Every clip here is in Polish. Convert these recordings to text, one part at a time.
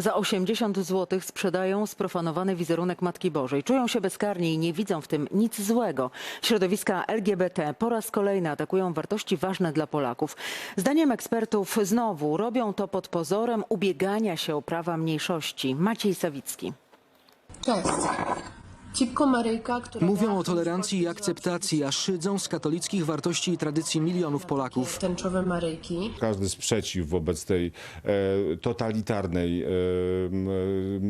Za 80 zł sprzedają sprofanowany wizerunek Matki Bożej. Czują się bezkarni i nie widzą w tym nic złego. Środowiska LGBT po raz kolejny atakują wartości ważne dla Polaków. Zdaniem ekspertów znowu robią to pod pozorem ubiegania się o prawa mniejszości. Maciej Sawicki. Cześć. Mówią o tolerancji i akceptacji, a szydzą z katolickich wartości i tradycji milionów Polaków. Tęczowe Maryjki. Każdy sprzeciw wobec tej e, totalitarnej e, m,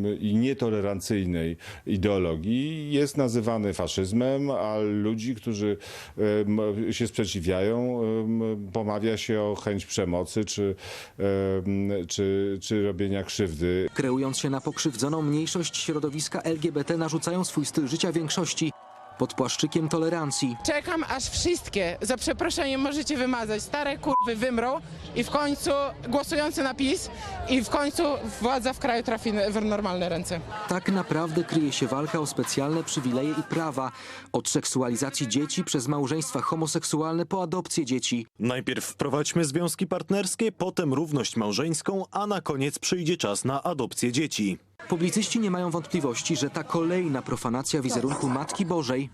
m, i nietolerancyjnej ideologii jest nazywany faszyzmem, a ludzi, którzy e, m, się sprzeciwiają, em, pomawia się o chęć przemocy czy, e, m, czy, czy robienia krzywdy. Kreując się na pokrzywdzoną mniejszość, środowiska LGBT narzucają swój styl życia większości pod płaszczykiem tolerancji. Czekam, aż wszystkie, za przeproszeniem możecie wymazać, stare kurwy wymrą i w końcu głosujący na PiS i w końcu władza w kraju trafi w normalne ręce. Tak naprawdę kryje się walka o specjalne przywileje i prawa. Od seksualizacji dzieci przez małżeństwa homoseksualne po adopcję dzieci. Najpierw wprowadźmy związki partnerskie, potem równość małżeńską, a na koniec przyjdzie czas na adopcję dzieci. Publicyści nie mają wątpliwości, że ta kolejna profanacja wizerunku Matki Bożej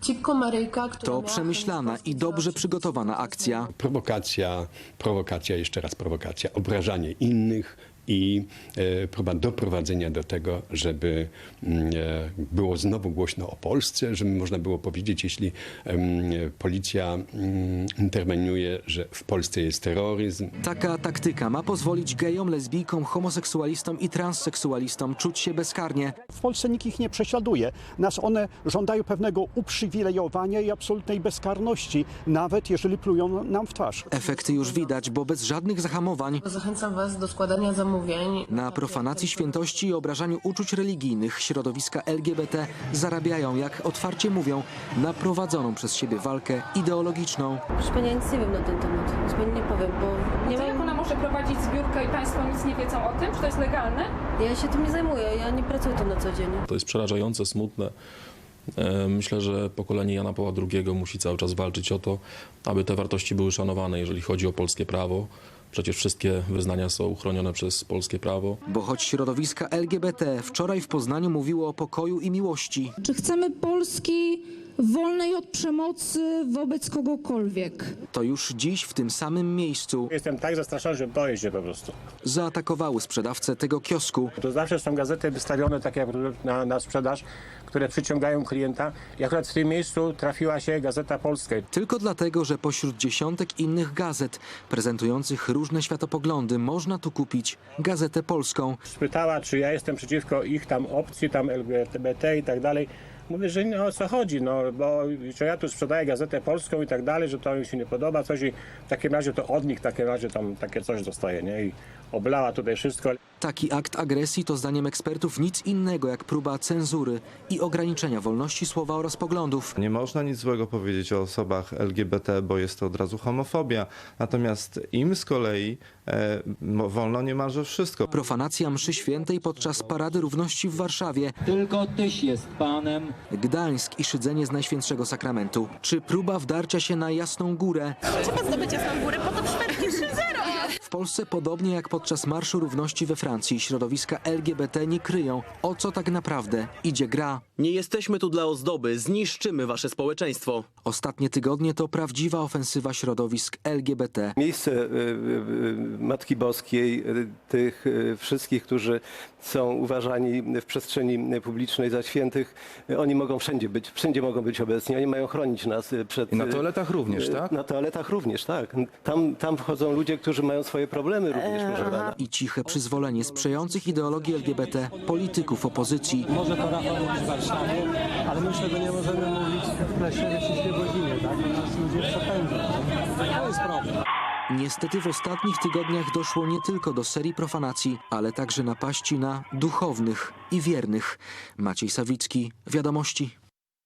to przemyślana i dobrze przygotowana akcja. prowokacja, prowokacja, jeszcze raz prowokacja, obrażanie innych i e, próba doprowadzenia do tego, żeby mm, e, było znowu głośno o Polsce, żeby można było powiedzieć, jeśli policja mm, interweniuje, że w Polsce jest terroryzm, Taka taktyka ma pozwolić gejom, lesbijkom, homoseksualistom i transseksualistom czuć się bezkarnie. W Polsce nikt ich nie prześladuje. Nas one żądają pewnego uprzywilejowania i absolutnej bezkarności, nawet jeżeli plują nam w twarz. Efekty już widać, bo bez żadnych zahamowań Zachęcam Was do składania zamówień. Na profanacji świętości i obrażaniu uczuć religijnych środowiska LGBT zarabiają, jak otwarcie mówią, na prowadzoną przez siebie walkę ideologiczną. Proszę pani, ja nic nie wiem na ten temat. Nic pani nie powiem, bo nie Jak mam. ona może prowadzić zbiórkę i Państwo nic nie wiedzą o tym? Czy to jest legalne? Ja się tym nie zajmuję, ja nie pracuję tym na co dzień. To jest przerażające, smutne. E, Myślę, że pokolenie Jana Pawła II musi cały czas walczyć o to, aby te wartości były szanowane, jeżeli chodzi o polskie prawo. Przecież wszystkie wyznania są chronione przez polskie prawo. Bo choć środowiska LGBT wczoraj w Poznaniu mówiło o pokoju i miłości, Czy chcemy Polski wolnej od przemocy wobec kogokolwiek? to już dziś w tym samym miejscu Jestem tak zastraszony, że boję się po prostu. zaatakowały sprzedawcę tego kiosku. To zawsze są gazety wystawione takie na, na sprzedaż, które przyciągają klienta. I akurat w tym miejscu trafiła się Gazeta Polska. Tylko dlatego, że pośród dziesiątek innych gazet prezentujących różne światopoglądy można tu kupić gazetę polską. Spytała, czy ja jestem przeciwko ich tam opcji, tam LGBT i tak dalej. Mówię, że nie o co chodzi, no bo że ja tu sprzedaję gazetę polską i tak dalej, że to mi się nie podoba, coś i w takim razie to od nich w takim razie tam takie coś dostaje, nie? I oblała tutaj wszystko. Taki akt agresji to zdaniem ekspertów nic innego jak próba cenzury i ograniczenia wolności słowa oraz poglądów. Nie można nic złego powiedzieć o osobach LGBT, bo jest to od razu homofobia. Natomiast im z kolei e, wolno niemalże wszystko. Profanacja mszy świętej podczas Parady Równości w Warszawie, Tylko tyś jest panem. Gdańsk i szydzenie z Najświętszego Sakramentu. Czy próba wdarcia się na Jasną Górę? Trzeba zdobyć jasną górę, po to przypadki 3-0. W Polsce, podobnie jak podczas Marszu Równości we Francji, środowiska LGBT nie kryją, o co tak naprawdę idzie gra. Nie jesteśmy tu dla ozdoby, zniszczymy wasze społeczeństwo. Ostatnie tygodnie to prawdziwa ofensywa środowisk LGBT. Miejsce y, y, y, Matki Boskiej, y, tych y, wszystkich, którzy są uważani w przestrzeni publicznej za świętych, y, oni mogą wszędzie być, wszędzie mogą być obecni, oni mają chronić nas y, przed... I na y, toaletach również, y, tak? Na toaletach również, tak. Tam, tam wchodzą ludzie, którzy mają swoje problemy również, proszę pana. I ciche przyzwolenie sprzyjających ideologii LGBT, polityków opozycji, Może to Rafał mówić w Warszawie, ale my już tego nie możemy mówić w lesie we wszystkie godziny, tak? Bo nas ludzie przepędzą. To jest problem. Niestety w ostatnich tygodniach doszło nie tylko do serii profanacji, ale także napaści na duchownych i wiernych. Maciej Sawicki, Wiadomości.